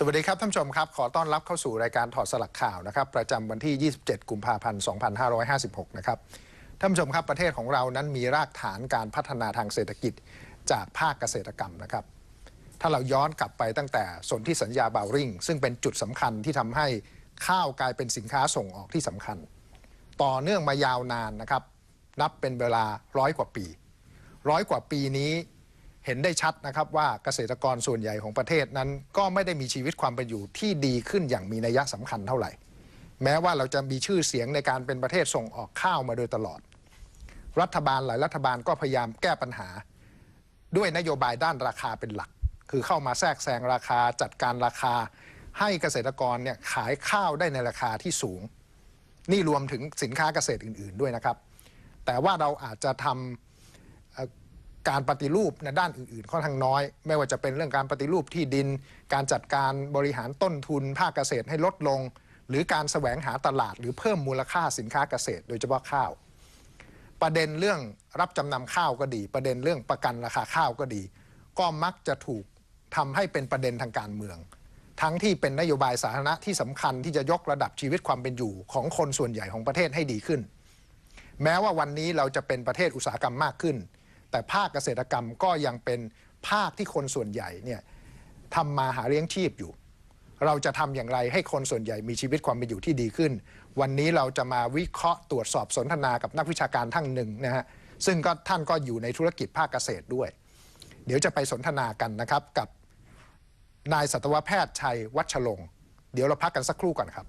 สวัสดีครับท่านผู้ชมครับ ขอต้อนรับเข้าสู่รายการถอดสลักข่าวนะครับ ประจำวันที่ 27 กุมภาพันธ์ 2556 นะครับท่านผู้ชมครับประเทศของเรานั้นมีรากฐานการพัฒนาทางเศรษฐกิจจากภาคเกษตรกรรมนะครับ ถ้าเราย้อนกลับไปตั้งแต่สนธิสัญญาบาวริงซึ่งเป็นจุดสำคัญที่ทำให้ข้าวกลายเป็นสินค้าส่งออกที่สำคัญ ต่อเนื่องมายาวนานนะครับ นับเป็นเวลาร้อยกว่าปี ร้อยกว่าปีนี้ เห็นได้ชัดนะครับว่าเกษตรกรส่วนใหญ่ของประเทศนั้นก็ไม่ได้มีชีวิตความเป็นอยู่ที่ดีขึ้นอย่างมีนัยสำคัญเท่าไหร่ แม้ว่าเราจะมีชื่อเสียงในการเป็นประเทศส่งออกข้าวมาโดยตลอด รัฐบาลหลายรัฐบาลก็พยายามแก้ปัญหา ด้วยนโยบายด้านราคาเป็นหลัก คือเข้ามาแทรกแซงราคาจัดการราคา ให้เกษตรกรเนี่ยขายข้าวได้ในราคาที่สูง นี่รวมถึงสินค้าเกษตรอื่น ๆด้วยนะครับ แต่ว่าเราอาจจะทำเอ่อ การปฏิรูปในด้านอื่นๆค่อนข้างน้อย ไม่ว่าจะเป็นเรื่องการปฏิรูปที่ดิน การจัดการบริหารต้นทุน ภาคเกษตรให้ลดลง หรือการแสวงหาตลาด หรือเพิ่มมูลค่าสินค้าเกษตร โดยเฉพาะข้าว ประเด็นเรื่องรับจำนำข้าวก็ดี ประเด็นเรื่องประกันราคาข้าวก็ดี ก็มักจะถูกทำให้เป็นประเด็นทางการเมือง ทั้งที่เป็นนโยบายสาธารณะที่สำคัญที่จะยกระดับชีวิตความเป็นอยู่ของคนส่วนใหญ่ของประเทศให้ดีขึ้น แม้ว่าวันนี้เราจะเป็นประเทศอุตสาหกรรมมากขึ้น แต่ภาคเกษตรกรรมก็ยังเป็นภาคที่คนส่วนใหญ่เนี่ยทำมาหาเลี้ยงชีพอยู่ เราจะทำอย่างไรให้คนส่วนใหญ่มีชีวิตความเป็นอยู่ที่ดีขึ้น วันนี้เราจะมาวิเคราะห์ตรวจสอบสนทนากับนักวิชาการท่านหนึ่งนะฮะซึ่งก็ท่านก็อยู่ในธุรกิจภาคเกษตรด้วย เดี๋ยวจะไปสนทนากันนะครับกับนายสัตวแพทย์ชัยวัชลงค์เดี๋ยวเราพักกันสักครู่ก่อนครับ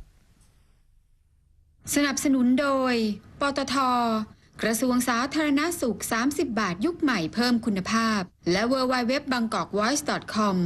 สนับสนุนโดย ปตท กระทรวงสาธารณสุข 30 บาทยุคใหม่เพิ่มคุณภาพ และ w w w b a n g k o k v o i c e c o m